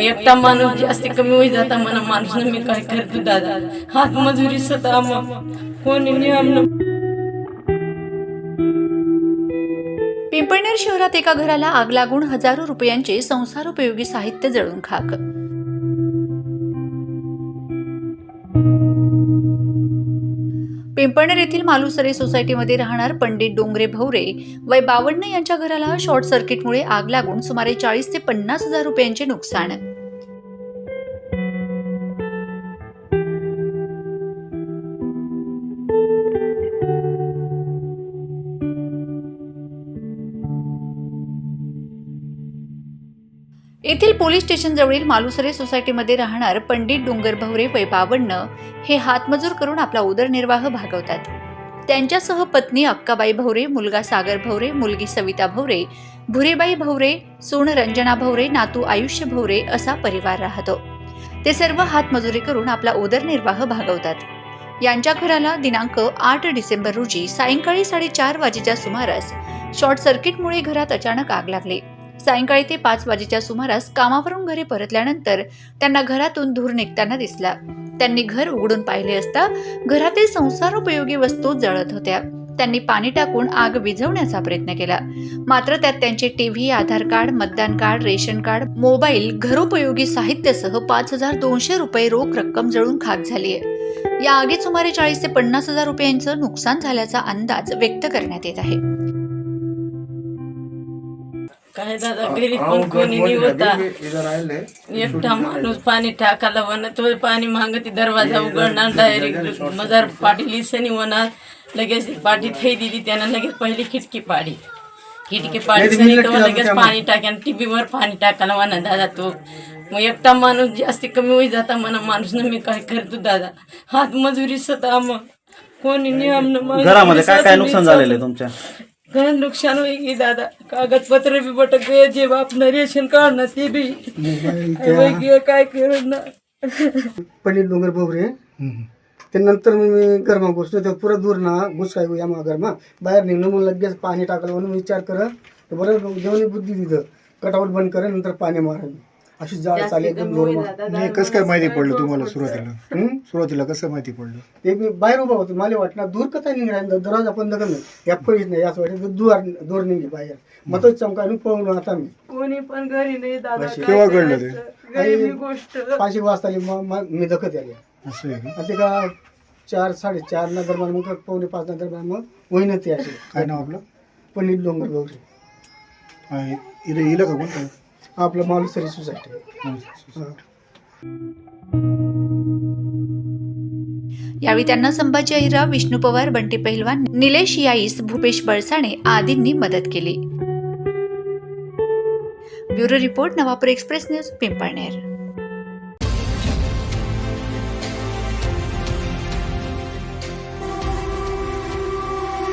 एकटा माणूस जास्त कमी होई जाता म्हणा माणूस मी काय करतो दादा? हात मजुरी स्वतः मग कोणी नियम पिंपळनेर शहरात एका घराला आग लागून हजारो रुपयांचे संसारोपयोगी साहित्य जळून खाक. पिंपळनेर येथील मालुसरे सोसायटीमध्ये राहणार पंडित डोंगरे भवरे वय बावन्न यांच्या घराला शॉर्ट सर्किटमुळे आग लागून सुमारे चाळीस ते पन्नास हजार रुपयांचे नुकसान. येथील पोलीस स्टेशनजवळील मालुसरे सोसायटीमध्ये राहणार पंडित डोंगर भवरे वय बावन्न हे हातमजूर करून आपला उदरनिर्वाह भागवतात. त्यांच्यासह पत्नी अक्काबाई भवरे मुलगा सागर भवरे मुलगी सविता भवरे भुरेबाई भवरे सून रंजना भवरे नातू आयुष्य भवरे असा परिवार राहतो. ते सर्व हातमजुरी करून आपला उदरनिर्वाह भागवतात. यांच्या घराला दिनांक आठ डिसेंबर रोजी सायंकाळी साडेचार वाजेच्या सुमारास शॉर्ट सर्किटमुळे घरात अचानक आग लागली. सायंकाळी ते पाच वाजेच्या सुमारास कामावरून घरी परतल्यानंतर त्यांना घरातून धूर निघताना दिसला. त्यांनी घर उघडून पाहिले असता घरातील संसारोपयोगी वस्तू जळत होत्या. त्यांनी पाणी टाकून आग विझवण्याचा प्रयत्न केला. मात्र त्यात त्यांचे टीव्ही आधार कार्ड मतदान कार्ड रेशन कार्ड मोबाईल घरोपयोगी साहित्यासह पाच हजार दोनशे रुपये रोख रक्कम जळून खाक झाली आहे या आगीत सुमारे चाळीस ते पन्नास हजार रुपयांचं नुकसान झाल्याचा अंदाज व्यक्त करण्यात येत आहे. काय दादा घरी पण कोणी नाही होता एकटा माणूस पाणी टाकायला होणार तो पाणी मागती दरवाजा उघडणार डायरेक्ट मजार पाठी लिसनी होणार लगेच पाठी थै दिली त्यानं लगेच पहिली खिडकी पाडी. खिडकी पाडी लगेच पाणी टाक्यान टीव्हीवर पाणी टाकायला म्हणा दादा तो. मग एकटा माणूस जास्त कमी होई जाता म्हणा माणूस मी काय करतो दादा? हात मजुरी स्वतः मग. कोणी नियम न मग घरामध्ये काय काय नुकसान झालेलं आहे तुमच्या? घणं नुकसान होई की दादा. कागदपत्र बी बटक गए जे बापनं रेशन कार्ड ना ते बी. होई की काय करू ना. पंडित डोंगर बोबरे ते नंतर मग मी घरमा घुसलो ते पुरं दूर ना घुस काय या मग घरमा. बाहेर निघणं मग लगेच पाणी टाकलं म्हणून विचार कर तर बरं जेवणी बुद्धी दिलं कटावट बंद कर नंतर पाणी मारा अशी जाळ चालली एकदम जोरमा नाही कसं काय माहिती पडलं तुम्हाला सुरुवातीला? सुरुवातीला कसं माहिती पडलं? ते मी बाहेर उभा होतो मला वाटलं दूर कसा निघणार? दरवाजा बंद करणं. या फळीत नाही याच वाटत दूर दूर निघे बाहेर. मग तोच चमकाने पळून आता मी. कोणी पण घरी नाही दादा. काय केव्हा घडलं ते? करायचं? गरीबी गोष्ट. पाचशे वाजता आली मग मग मी दखत आली असं आहे का? आणि ते का चार साडेचार ना दरम्यान मग पावणे पाच ना दरम्यान मग होईन ते असे काय नाव आपलं? पंडित डोंगर बोबरे हा, इथं इलं का कोणतं? आपलं मालुसरी सोसायटी. हा. यावेळी त्यांना संभाजी अहिरा विष्णू पवार बंटी पहिलवान निलेश याईस भूपेश बळसाणे आदींनी मदत केली. Bureau report Navapur express news Pimpalner.